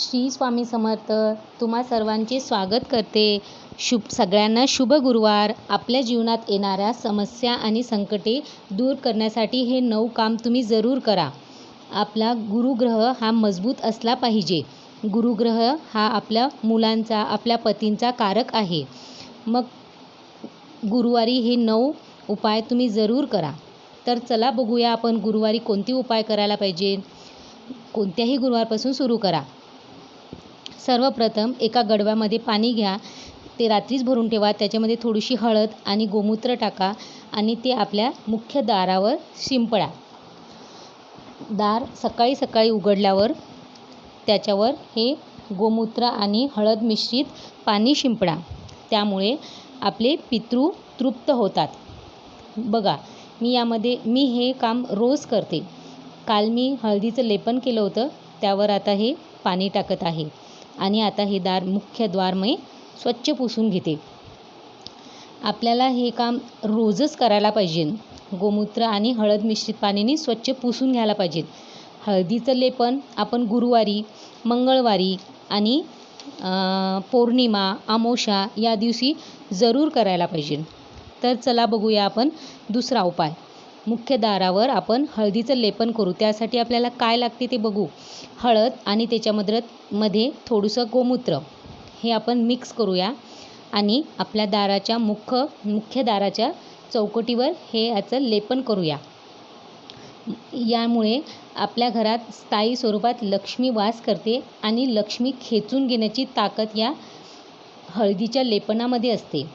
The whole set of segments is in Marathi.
श्री स्वामी समर्थ. तुम्हा सर्वांचे स्वागत करते. शुभ सगळ्यांना शुभ गुरुवार. आपल्या जीवनात येणाऱ्या समस्या आणि संकटे दूर करण्यासाठी हे नऊ काम तुम्ही जरूर करा. आपला गुरुग्रह हा मजबूत असला पाहिजे. गुरुग्रह हा आपल्या मुलांचा आपल्या पतींचा कारक आहे. मग गुरुवारी हे नऊ उपाय तुम्ही जरूर करा. तर चला बघूया आपण गुरुवारी कोणते उपाय करायला पाहिजे. कोणत्याही गुरुवारपासून सुरू करा. सर्वप्रथम एका गडव्यामध्ये पाणी घ्या ते रात्रीच भरून ठेवा त्याच्यामध्ये थोडीशी हळद आणि गोमूत्र टाका आणि ते आपल्या मुख्य दारावर शिंपडा. दार सकाळी सकाळी उघडल्यावर त्याच्यावर हे गोमूत्र आणि हळद मिश्रित पाणी शिंपडा. त्यामुळे आपले पितृ तृप्त होतात. बघा मी यामध्ये मी हे काम रोज करते. काल मी हळदीचं लेपन केलं होतं त्यावर आता हे पाणी टाकत आहे. आणि आता हे दार मुख्य द्वार मी स्वच्छ पुसून घेते. आपल्याला हे काम रोजच करायला पाहिजे. गोमूत्र आणि हळद मिश्रित पाण्याने स्वच्छ पुसून घ्यायला पाहिजे. हळदीचं लेपन आपण गुरुवारी मंगळवारी आणि पौर्णिमा अमावस्या या दिवशी जरूर करायला पाहिजे. तर चला बघूया आपण दुसरा उपाय. मुख्य दारावर आपण हळदीचं लेपन करू. त्यासाठी आपल्याला काय लागते ते बघू. हळद आणि त्याच्यामध्ये मध्ये थोडंसं गोमूत्र. हे आपण मिक्स करूया. आणि आपल्या दाराच्या मुख्य मुख्य दाराच्या चौकटीवर हे याचं लेपन करूया. यामुळे आपल्या घरात स्थायी स्वरूपात लक्ष्मी वास करते आणि लक्ष्मी खेचून घेण्याची ताकद या हळदीच्या लेपनामध्ये असते.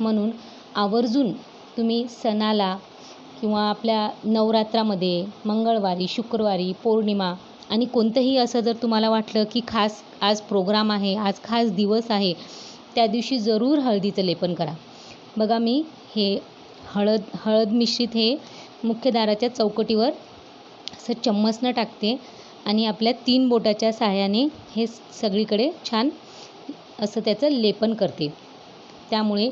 म्हणून आवर्जून तुम्ही सणाला किंवा आपल्या नवरात्रामध्ये मंगळवारी शुक्रवारी पौर्णिमा आणि कोणतंही असं जर तुम्हाला वाटलं की खास आज प्रोग्राम आहे आज खास दिवस आहे त्या दिवशी जरूर हळदीचं लेपन करा. बघा मी हे हळद हळद मिश्रित हे मुख्य दाराच्या चौकटीवर असं चम्मचनं टाकते आणि आपल्या तीन बोटाच्या सहाय्याने हे सगळीकडे छान असं त्याचं लेपन करते. त्यामुळे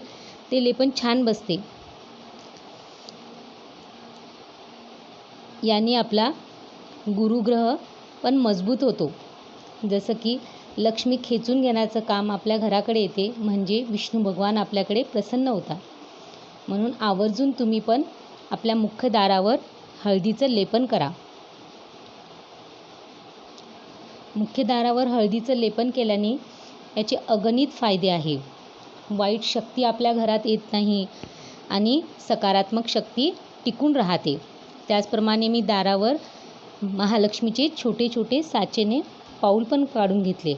ते लेपन छान बसते. याने आपला गुरुग्रह पण मजबूत होतो. जसं की लक्ष्मी खेचून घेण्याचं काम आपल्या घराकडे येते म्हणजे विष्णू भगवान आपल्याकडे प्रसन्न होतात. म्हणून आवर्जून तुम्ही पण आपल्या मुख्य दारावर हळदीचं लेपन करा. मुख्य दारावर हळदीचं लेपन केल्याने याचे अगणित फायदे आहे. वाईट शक्ती आपल्या घरात येत नाही आणि सकारात्मक शक्ती टिकून राहते. त्याचप्रमाणे मी दारावर महालक्ष्मीचे छोटे छोटे साचेने पाऊल पण काढून घेतले.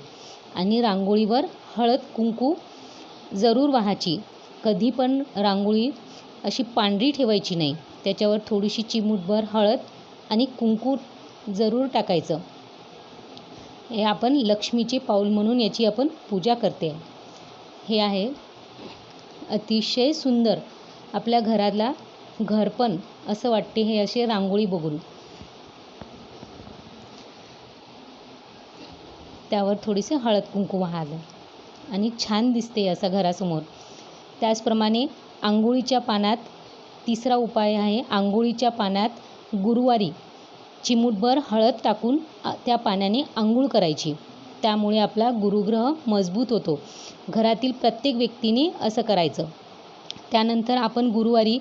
आणि रांगोळीवर हळद कुंकू जरूर व्हायची. कधी पण रांगोळी अशी पांढरी ठेवायची नाही. त्याच्यावर थोडीशी चिमूटभर हळद आणि कुंकू जरूर टाकायचं. हे आपण लक्ष्मीचे पाऊल म्हणून याची आपण पूजा करते. हे आहे अतिशय सुंदर आपल्या घराला घरपण असं वाटते हे असे रांगोळी बघून. त्यावर थोडीशी हळद कुंकू वाहलं आणि छान दिसते असं घरासमोर. त्याचप्रमाणे आंघोळीच्या पानात तिसरा उपाय आहे आंघोळीच्या पानात गुरुवारी चिमूटभर हळद टाकून त्या पाण्याने आंघोळ करायची. त्यामुळे आपला गुरुग्रह मजबूत होतो. घरातील प्रत्येक व्यक्तीने असं करायचं. त्यानंतर आपण गुरुवारी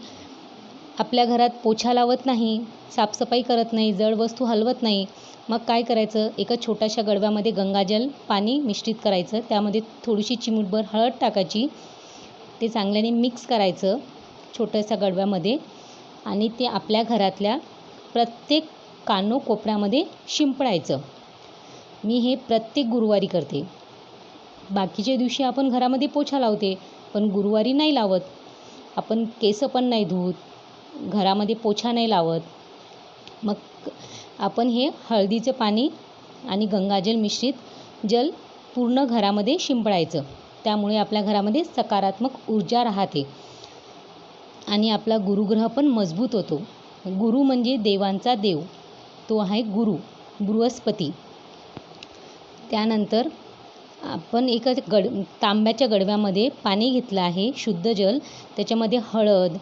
आपल्या घरात पोछा लावत नाही साफसफाई करत नाही जड वस्तू हलवत नाही मग काय करायचं? एका छोट्याशा गडव्यामध्ये गंगाजल पाणी मिश्रित करायचं. त्यामध्ये थोडीशी चिमूटभर हळद टाकायची. ते चांगल्याने मिक्स करायचं छोट्याशा गडव्यामध्ये आणि ते आपल्या घरातल्या प्रत्येक कानो कोपऱ्यामध्ये शिंपडायचं. मी हे प्रत्येक गुरुवारी करते. बाकीच्या दिवशी आपण घरामध्ये पोछा लावते पण गुरुवारी नाही लावत. आपण केस पण नाही धुत घरामध्ये पोछा नाही लावत. मग आपण हे हळदीचं पाणी आणि गंगाजल मिश्रित जल पूर्ण घरामध्ये शिंपडायचं. त्यामुळे आपल्या घरामध्ये सकारात्मक ऊर्जा राहते. आणि आपला गुरुग्रह पण मजबूत होतो. गुरु म्हणजे देवांचा देव. तो आहे गुरु बृहस्पती. त्यानंतर आपण एका गड तांब्याच्या गडव्यामध्ये पाणी घेतलं आहे शुद्ध जल. त्याच्यामध्ये हळद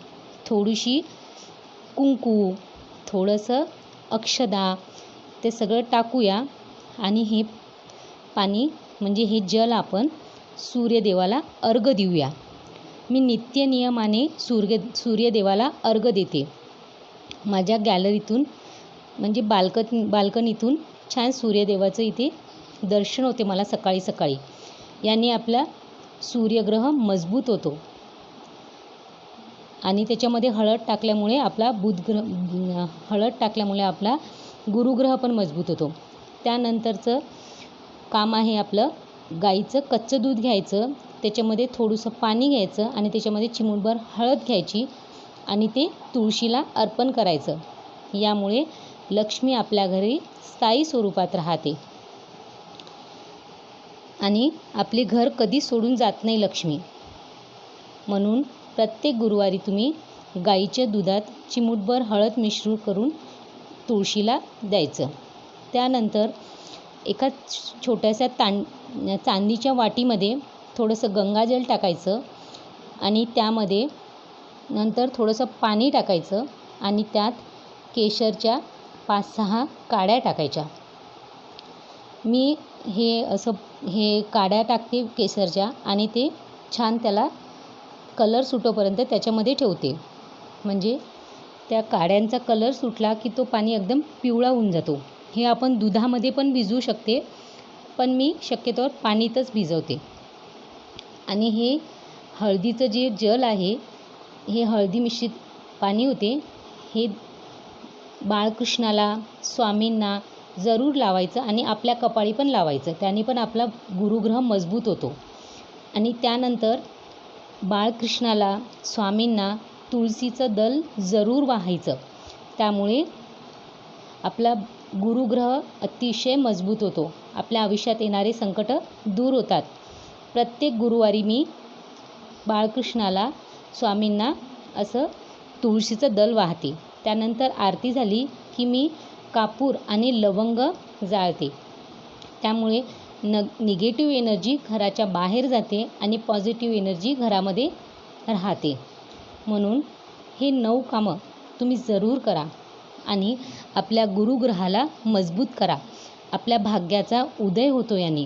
थोडीशी कुंकू थोडंसं अक्षदा ते सगळं टाकूया. आणि हे पाणी म्हणजे हे जल आपण सूर्यदेवाला अर्घ देऊया. मी नित्य नियमाने सूर्य सूर्यदेवाला अर्घ देते. माझ्या गॅलरीतून म्हणजे बालक बाल्कनीतून छान सूर्यदेवाचं इथे दर्शन होते मला सकाळी सकाळी. याने आपला सूर्यग्रह मजबूत होतो. आणि त्याच्यामध्ये हळद टाकल्यामुळे आपला बुधग्रह हळद टाकल्यामुळे आपला गुरुग्रह पण मजबूत होतो. त्यानंतरचं काम आहे आपलं गाईचं कच्चं दूध घ्यायचं त्याच्यामध्ये थोडंसं पाणी घ्यायचं आणि त्याच्यामध्ये चिमूटभर हळद घ्यायची आणि ते तुळशीला अर्पण करायचं. यामुळे लक्ष्मी आपल्या घरी स्थायी स्वरूपात राहते. आणि आपले घर कधी सोडून जात नाही लक्ष्मी. म्हणून प्रत्येक गुरुवारी तुम्ही गाईच्या दुधात चिमूटभर हळद मिश्रण करून तुळशीला द्यायचं. त्यानंतर एका छोट्याशा तां चांदीच्या वाटीमध्ये थोडंसं गंगाजल टाकायचं आणि त्यामध्ये नंतर थोडंसं पाणी टाकायचं आणि त्यात केशरच्या पाच सहा काड्या टाकायच्या. मी हे असं हे काड्या टाकते केसरच्या आणि ते छान त्याला कलर सुटोपर्यंत त्याच्यामध्ये ठेवते. म्हणजे त्या काड्यांचा कलर सुटला की तो पाणी एकदम पिवळा होऊन जातो. हे आपण दुधामध्ये पण भिजवू शकते पण मी शक्यतोवर पाणीतच भिजवते. आणि हे हळदीचं जे जल आहे हे हळदी मिश्रित पाणी होते. हे बाळकृष्णाला स्वामींना जरूर लावायचं आणि आपल्या कपाळी पण लावायचं. त्याने पण आपला गुरुग्रह मजबूत होतो. आणि त्यानंतर बाळकृष्णाला स्वामींना तुळशीचं दल जरूर वाहायचं. त्यामुळे आपला गुरुग्रह अतिशय मजबूत होतो. आपल्या आयुष्यात येणारे संकट दूर होतात. प्रत्येक गुरुवारी मी बाळकृष्णाला स्वामींना असं तुळशीचं दल वाहते. त्यानंतर आरती झाली की मी कापूर आणि लवंग जाळते. त्यामुळे न निगेटिव्ह एनर्जी घराच्या बाहेर जाते आणि पॉझिटिव्ह एनर्जी घरामध्ये राहते. म्हणून हे नऊ कामं तुम्ही जरूर करा आणि आपल्या गुरुग्रहाला मजबूत करा. आपल्या भाग्याचा उदय होतो याने.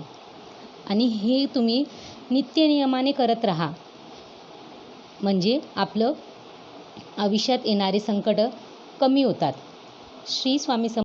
आणि हे तुम्ही नित्यनियमाने करत राहा. म्हणजे आपलं आयुष्यात येणारे संकट कमी होतात. श्री स्वामी सम